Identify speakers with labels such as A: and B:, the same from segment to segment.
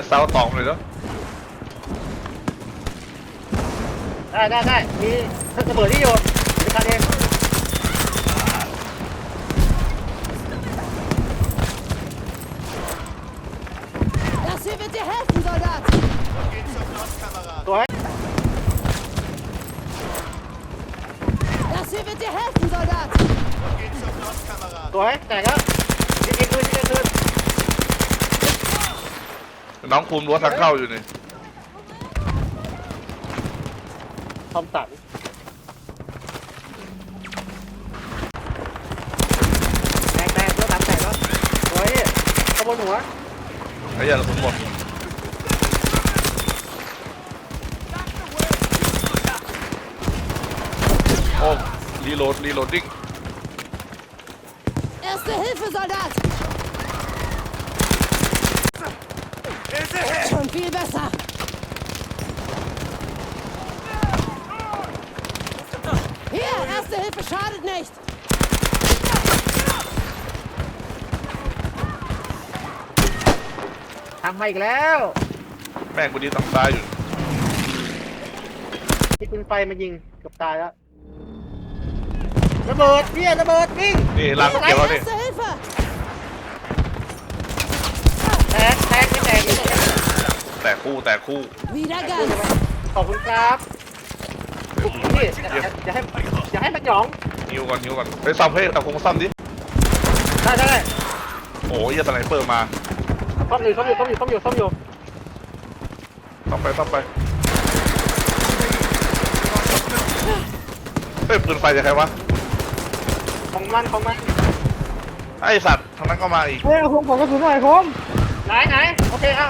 A: ดเซาตองเลยเนาะ
B: ได้ได้ได้มีระเบิดที่โยนมีคันเอง
C: Das hier wird dir helfen, Soldat!
B: สวย
C: Das hier wird dir helfen, Soldat!
B: สวยแตกแล้วยิงยิงคืนยิงคืน
A: น้องคุมรั้วทางเข้าอยู่นี่
B: ทอมสันแตกแตกตัวตันแตกแล้วสวยขบวนหัว
A: ไอ้เหี้ยเราคุมหมดโอ้รีโหลดรีโหลดดิ้ง
C: Erste Hilfe, Soldat! Schon viel besser! Hier, Erste Hilfe schadet nicht!
B: ทำมาอีกแล้ว
A: แม่งกูดีต้องตายอยู่
B: ที่ปืนไฟมายิงเกือบตายแล้วระเบิดเนี่ยระเบิดวิ่ง
A: นี่ลังเก็บแล้วนี่
C: Erste Hilfe!
B: แตกแตกไม่แตกไม่ แตก
A: แตกคู่แตกคู่
C: Wieder
B: พูดใช่ไหม
C: ganz!
B: ขอบคุณครับพี่อย่าอย่าให้อย่าให้มันหยอง
A: ฮิวก่อนฮิวก่อนไปซ้ำให้ตะคงซ้ำดิ
B: ได้ได้ได้
A: โอ้ยยสไนเปอร์มา
B: ซ่อมอยู่ซ่อมอยู่ซ่อมอยู่ซ่อมอยู่ซ่อมอยู่
A: ต้องไปต้องไปเฮ้ยปืนไฟจะใครวะ
B: ของมันของมัน
A: ไอสัตว์ทางนั้นก็มาอีก
B: เฮ้ยผมขอกระสุนหน่อยผมไหนไหนโอเคเอา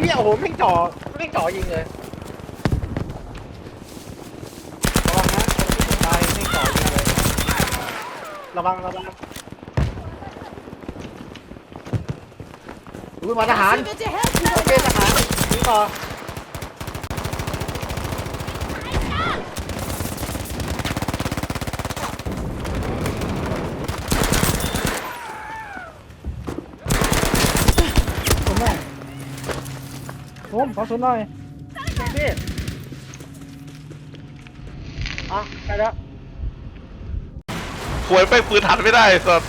B: เอาเฮ้ยเฮียโอ้โหไม่งจ่อไม่งจ่อยิงเลยระวังนะตายไม่งจ่อยิงเลยระวังระวังอุ้ยมาทหาร
C: Das hier wird dir helfen,
B: โอเค
C: Soldat!
B: ทหารยิงต่อ
D: ผมหน่อย ผมขอสุนหน่อย
B: พี่อะไปแล้ว
A: ควยไปปืนหันไม่ได้สัตว์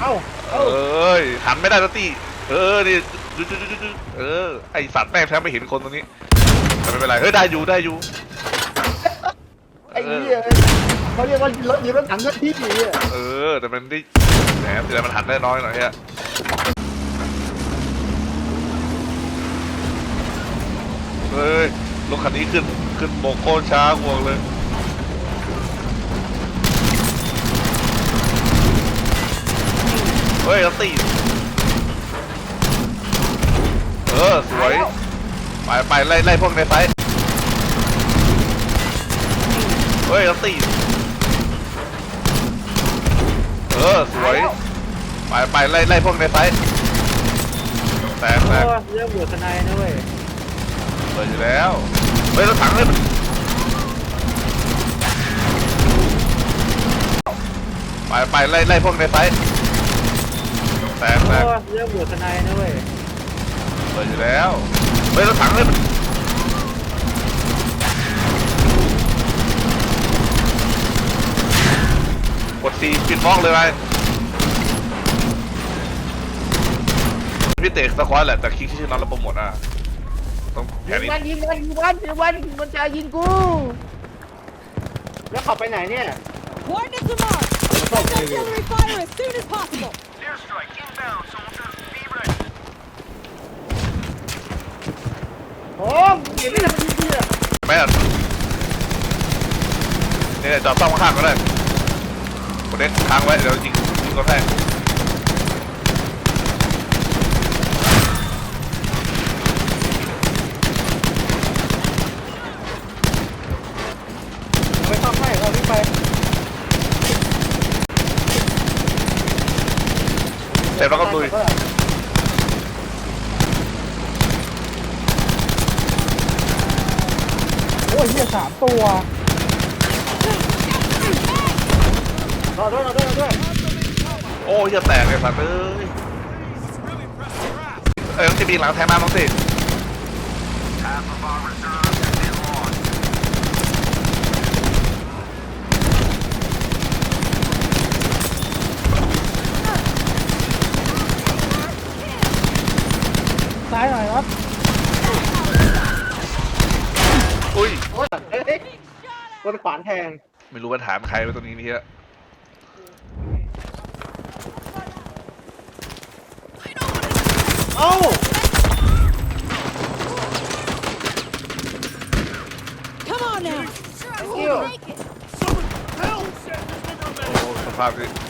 B: เอ้า
A: เอ้ยหันไม่ได้สักทีเออนี่ดูดูดูดูดูเออไอสัตว์แม่งแทบไม่เห็นคนตรงนี้แต่ไม่เป็นไรเฮ้ยได้อยู่ได้อยู่
B: ไอ้เหี้ยเขาเรียกว่ารถยิงรถถังรถที่หนีอะ
A: เออแต่มันได้แหมแต่มันหันได้น้อยหน่อยฮะเฮ้ย รถคันนี้ขึ้นขึ้นโบกโคตรช้าห่วงเลยเฮ้ยแล้วตีเออ สวย ไปไปไล่ไล่พวกในไซต์เฮ้ยแล้วตีเออ สวย ไปไปไล่ไล่พวกในไซต์แตกแตก
B: เรื่องบวชทนายนะเว้ย
A: เปิดอยู่แล้วเฮ้ยรถถังเลยมันไปไปไล่ไล่พวกในไซต์แตก
B: โอ้
A: แตก
B: เรื่องบวชทนายนะเว้ย
A: เปิดอยู่แล้วเฮ้ยรถถังเลยมันกดซีปิดมองเลยไปพี่เตะสควอตแหละแต่คลิกที่ชื่อน้องเราโปรโมทอะ ต้องแค่
B: ยิง
A: นี้
B: มันยิงมันยิงมันยิงมันมันจะยิงกู แล้วขับไปไหนเนี่ย
C: Coordinates are marked! Send artillery fire as soon as possible!
E: Airstrike inbound, soldiers. Be ready.
B: โอ้ยิงไม่ทำมันยิงเหี้ย
A: ไม่อะเนี่ยจอดซ่อมข้างๆก็ได้คนเด็กค้างไว้เดี๋ยวยิงยิงก็ได้
B: ไม่ต้องให้เราวิ่ง ไป
A: เสร็จแล้วก็ลุย
D: โอ้ยเหี้ยสามตัว
B: รอด้วยรอด้วยรอด้วย
A: โอ้อ้ยจะแตกเลยสัตว์เอ้ยเอ้ยน้องจะมีหลังแทงมาน้องสิ
E: Half of our reserves have been lost.
D: ซ้ายหน่อยครับ
A: อุ้ย
B: โอ้ยเอ้ยโดนขวานแทง
A: ไม่รู้ว่าถามใครไปตรงนี้นี่ฮะ
B: เอ้า
C: Come on now.
B: thank you
A: โอ้สภาพนี้